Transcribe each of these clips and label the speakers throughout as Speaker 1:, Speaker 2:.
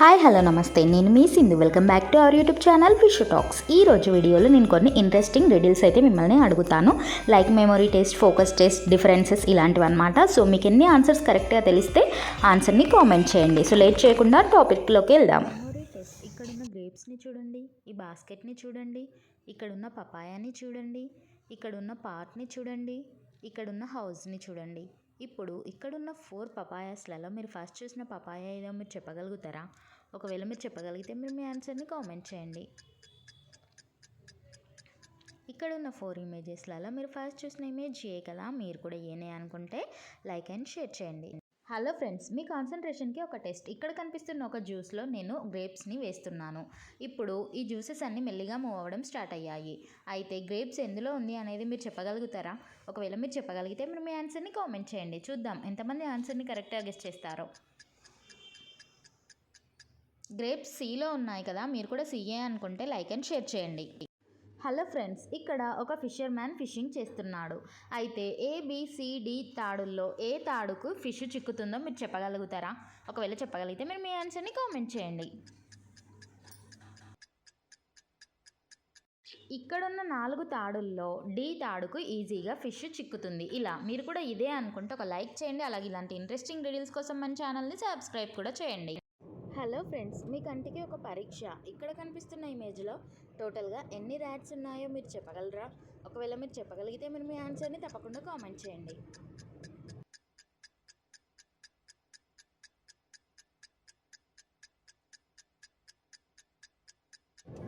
Speaker 1: Hi hello నమస్తే. నేను మీ Sindhu. Welcome back to our YouTube channel fish talks. ఈ రోజు వీడియోలో నేను కొన్ని ఇంట్రెస్టింగ్ డీటెయిల్స్ అయితే మిమ్మల్ని అడుగుతాను. Like memory test focus test differences ఇలాంటివి అనమాట సో మీకు ఎన్ని ఆన్సర్స్ కరెక్ట్గా తెలిస్తే ఆన్సర్ని కామెంట్ చేయండి. సో లేట్ చేయకుండా టాపిక్లోకి వెళ్దాం. ఇక్కడ ఉన్న గ్రేప్స్ని చూడండి. ఈ బాస్కెట్ని చూడండి. ఇక్కడ ఉన్న పపాయాని చూడండి. ఇక్కడ ఉన్న పార్ట్ని చూడండి. ఇక్కడ ఉన్న హౌస్ని చూడండి. ఇప్పుడు ఇక్కడున్న ఫోర్ పపాయాస్లలో మీరు ఫస్ట్ చూసిన పపాయ ఏదో మీరు చెప్పగలుగుతారా? ఒకవేళ మీరు చెప్పగలిగితే మీరు మీ ఆన్సర్ని కామెంట్ చేయండి. ఇక్కడ ఉన్న ఫోర్ ఇమేజెస్లలో మీరు ఫస్ట్ చూసిన ఇమేజ్ ఏ కదా? మీరు కూడా ఏనే అనుకుంటే లైక్ అండ్ షేర్ చేయండి. హలో ఫ్రెండ్స్ మీ కాన్సన్ట్రేషన్కి ఒక టెస్ట్. ఇక్కడ కనిపిస్తున్న ఒక జ్యూస్లో నేను గ్రేప్స్ని వేస్తున్నాను. ఇప్పుడు ఈ జ్యూసెస్ అన్నీ మెల్లిగా మూవ్ అవ్వడం స్టార్ట్ అయ్యాయి. అయితే గ్రేప్స్ ఎందులో ఉంది అనేది మీరు చెప్పగలుగుతారా? ఒకవేళ మీరు చెప్పగలిగితే మీరు మీ ఆన్సర్ని కామెంట్ చేయండి. చూద్దాం ఎంతమంది ఆన్సర్ని కరెక్ట్గా గెస్ట్ చేస్తారో. గ్రేప్స్ సీలో ఉన్నాయి కదా మీరు కూడా సీఏ అనుకుంటే లైక్ అండ్ షేర్ చేయండి. హలో ఫ్రెండ్స్ ఇక్కడ ఒక ఫిషర్ మ్యాన్ ఫిషింగ్ చేస్తున్నాడు. అయితే ఏబిసిడి తాడుల్లో ఏ తాడుకు ఫిష్ చిక్కుతుందో మీరు చెప్పగలుగుతారా? ఒకవేళ చెప్పగలిగితే మీరు మీ ఆన్సర్ని కామెంట్ చేయండి. ఇక్కడున్న నాలుగు తాడుల్లో డి తాడుకు ఈజీగా ఫిష్ చిక్కుతుంది. ఇలా మీరు కూడా ఇదే అనుకుంటే ఒక లైక్ చేయండి అలాగే ఇలాంటి ఇంట్రెస్టింగ్ రీల్స్ కోసం మన ఛానల్ని సబ్స్క్రైబ్ కూడా చేయండి. హలో ఫ్రెండ్స్ మీ కంటికి ఒక పరీక్ష. ఇక్కడ కనిపిస్తున్న ఇమేజ్లో టోటల్గా ఎన్ని ర్యాట్స్ ఉన్నాయో మీరు చెప్పగలరా? ఒకవేళ మీరు చెప్పగలిగితే మీరు మీ ఆన్సర్ని తప్పకుండా కామెంట్ చేయండి.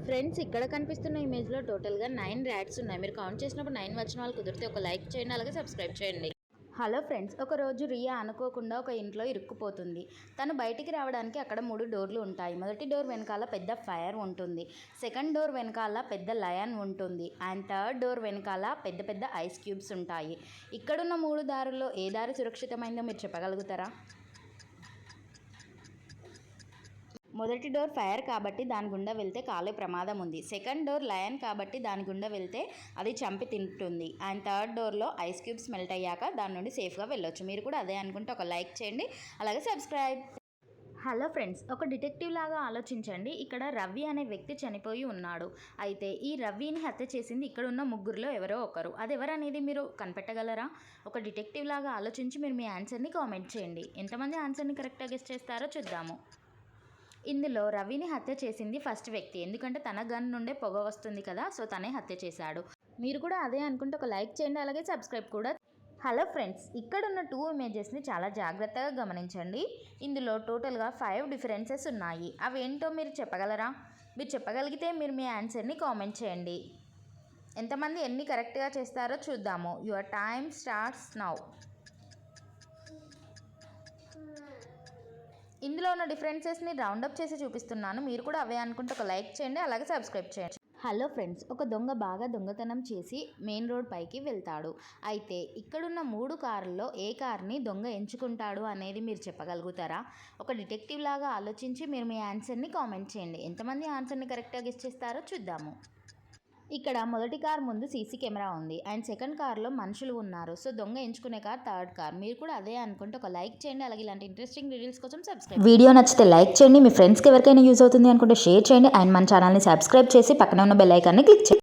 Speaker 1: ఫ్రెండ్స్ ఇక్కడ కనిపిస్తున్న ఇమేజ్లో టోటల్గా నైన్ ర్యాట్స్ ఉన్నాయి. మీరు కౌంట్ చేసినప్పుడు నైన్ వచ్చిన వాళ్ళు కుదిరితే ఒక లైక్ చేయండి అలాగే సబ్స్క్రైబ్ చేయండి. హలో ఫ్రెండ్స్ ఒకరోజు రియా అనుకోకుండా ఒక ఇంట్లో ఇరుక్కుపోతుంది. తను బయటికి రావడానికి అక్కడ మూడు డోర్లు ఉంటాయి. మొదటి డోర్ వెనకాల పెద్ద ఫైర్ ఉంటుంది. సెకండ్ డోర్ వెనకాల పెద్ద లయన్ ఉంటుంది. అండ్ థర్డ్ డోర్ వెనకాల పెద్ద పెద్ద ఐస్ క్యూబ్స్ ఉంటాయి. ఇక్కడున్న మూడు దారుల్లో ఏ దారి సురక్షితమైందో మీరు చెప్పగలుగుతారా? మొదటి డోర్ ఫైర్ కాబట్టి దాని గుండా వెళ్తే కాలే ప్రమాదం ఉంది. సెకండ్ డోర్ లయన్ కాబట్టి దాని గుండా వెళ్తే అది చంపి తింటుంది. అండ్ థర్డ్ డోర్లో ఐస్ క్యూబ్స్ మెల్ట్ అయ్యాక దాని నుండి సేఫ్గా వెళ్ళొచ్చు. మీరు కూడా అదే అనుకుంటే ఒక లైక్ చేయండి. అలాగే సబ్స్క్రైబ్. హలో ఫ్రెండ్స్ ఒక డిటెక్టివ్ లాగా ఆలోచించండి. ఇక్కడ రవి అనే వ్యక్తి చనిపోయి ఉన్నాడు. అయితే ఈ రవిని హత్య చేసింది ఇక్కడ ఉన్న ముగ్గురులో ఎవరో ఒకరు. అది ఎవరనేది మీరు కనిపెట్టగలరా? ఒక డిటెక్టివ్ లాగా ఆలోచించి మీరు మీ ఆన్సర్ని కామెంట్ చేయండి. ఎంతమంది ఆన్సర్ని కరెక్ట్గా గెస్ట్ చేస్తారో చూద్దాము. ఇందులో రవిని హత్య చేసింది ఫస్ట్ వ్యక్తి. ఎందుకంటే తన గన్ నుండే పొగ వస్తుంది కదా సో తనే హత్య చేశాడు. మీరు కూడా అదే అనుకుంటే ఒక లైక్ చేయండి అలాగే సబ్స్క్రైబ్ కూడా. హలో ఫ్రెండ్స్ ఇక్కడ ఉన్న టూ ఇమేజెస్ని చాలా జాగ్రత్తగా గమనించండి. ఇందులో టోటల్గా ఫైవ్ డిఫరెన్సెస్ ఉన్నాయి. అవి ఏంటో మీరు చెప్పగలరా? మీరు చెప్పగలిగితే మీరు మీ ఆన్సర్ని కామెంట్ చేయండి. ఎంతమంది ఎన్ని కరెక్ట్గా చేస్తారో చూద్దాము. Your time starts now. ఇందులో ఉన్న డిఫరెన్సెస్ని రౌండప్ చేసి చూపిస్తున్నాను. మీరు కూడా అవే అనుకుంటే ఒక లైక్ చేయండి అలాగే సబ్స్క్రైబ్ చేయండి. హలో ఫ్రెండ్స్ ఒక దొంగ బాగా దొంగతనం చేసి మెయిన్ రోడ్ పైకి వెళ్తాడు. అయితే ఇక్కడున్న మూడు కార్లలో ఏ కార్ని దొంగ ఎంచుకుంటాడు అనేది మీరు చెప్పగలుగుతారా? ఒక డిటెక్టివ్ లాగా ఆలోచించి మీరు మీ ఆన్సర్ని కామెంట్ చేయండి. ఎంతమంది ఆన్సర్ని కరెక్ట్గా గెస్ట్ చేస్తారో చూద్దాము. ఇక్కడ మొదటి కార్ ముందు సీసీ కెమెరా ఉంది. అండ్ సెకండ్ కార్లో మనుషులు ఉన్నారు. సో దొంగ ఎంచుకునే కార్ థర్డ్ కార్. మీరు కూడా అదే అనుకుంటే ఒక లైక్ చేయండి. అలాగే ఇలాంటి ఇంట్రెస్టింగ్ డీటెయిల్స్ కోసం సబ్స్క్రైబ్ వీడియో నచ్చితే లైక్ చేయండి. మీ ఫ్రెండ్స్కి ఎవరికైనా యూజ్ అవుతుంది అనుకుంటే షేర్ చేయండి. అండ్ మన ఛానల్ని సబ్స్క్రైబ్ చేసి పక్కన ఉన్న బెల్ ఐకాన్ని క్లిక్ చేయండి.